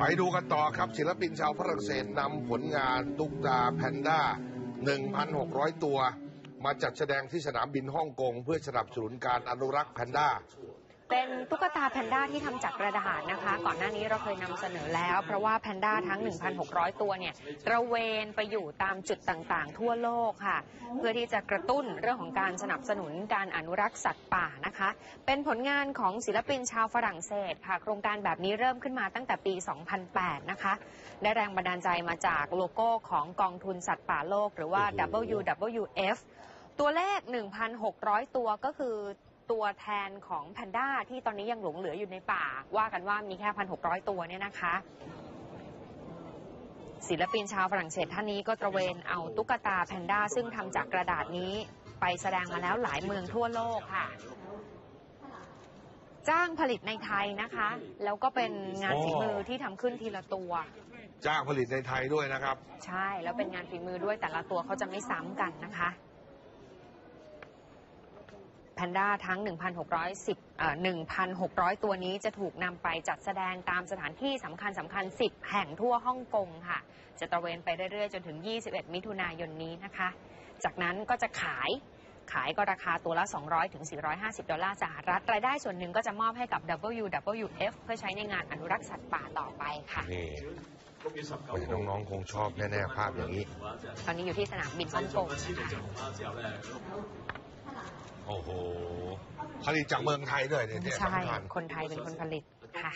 ไปดูกันต่อครับศิลปินชาวฝรั่งเศสนำผลงานตุ๊กตาแพนด้า 1,600 ตัว มาจัดแสดงที่สนามบินฮ่องกง เพื่อสนับสนุนการอนุรักษ์แพนด้า เป็นตุ๊กตาแพนด้าที่ทำจากกระดาษนะคะ ก่อนหน้านี้เราเคยนำเสนอแล้ว เพราะว่าแพนด้าทั้ง 1,600 ตัวเนี่ยตระเวนไปอยู่ตามจุดต่างๆ ทั่วโลกค่ะ เพื่อที่จะกระตุ้นเรื่องของการสนับสนุนการอนุรักษ์สัตว์ป่านะคะ เป็นผลงานของศิลปินชาวฝรั่งเศสค่ะ โครงการแบบนี้เริ่มขึ้นมาตั้งแต่ปี 2008 นะคะ ได้แรงบันดาลใจมาจากโลโก้ของกองทุนสัตว์ป่าโลก หรือว่า WWF ตัวเลข 1,600 ตัวก็คือ ตัวแทนของแพนด้าที่ตอนนี้ยังหลงเหลืออยู่ในป่า ว่ากันว่ามีแค่ 1,600 ตัวเนี่ยนะคะ ศิลปินชาวฝรั่งเศสท่านนี้ก็ตระเวนเอาตุ๊กตาแพนด้าซึ่งทำจากกระดาษนี้ไปแสดงมาแล้วหลายเมืองทั่วโลกค่ะจ้างผลิตในไทยนะคะ แล้วก็เป็นงานฝีมือที่ทำขึ้นทีละตัว จ้างผลิตในไทยด้วยนะครับ ใช่ แล้วเป็นงานฝีมือด้วยแต่ละตัวเขาจะไม่ซ้ำกันนะคะแพ นด้าทั้ง 1,610เอ่อ1,600 ตัวนี้จะถูกนำไปจัดแสดงตามสถานที่สำคัญสำคัญ 10 แห่งทั่วฮ่องกงค่ะ จะตระเวนไปเรื่อยๆ จนถึง 21 มิถุนายนนี้นะคะ จากนั้นก็จะขายขายก็ราคาตัวละ 200 ถึง 450 ดอลลาร์สหรัฐ รายได้ส่วนหนึ่งก็จะมอบให้กับ WWF เพื่อใช้ในงานอนุรักษ์สัตว์ป่าต่อไปค่ะ นี่โอ้ยน้องๆคงชอบแน่ๆภาพอย่างนี้ ตอนนี้อยู่ที่สนามบินฮ่องกงนะคะ โอ้โหผลิตจากเมืองไทยด้วยเนี่ยเนี่ยใช่สำคัญ คนไทยเป็นคนผลิตค่ะ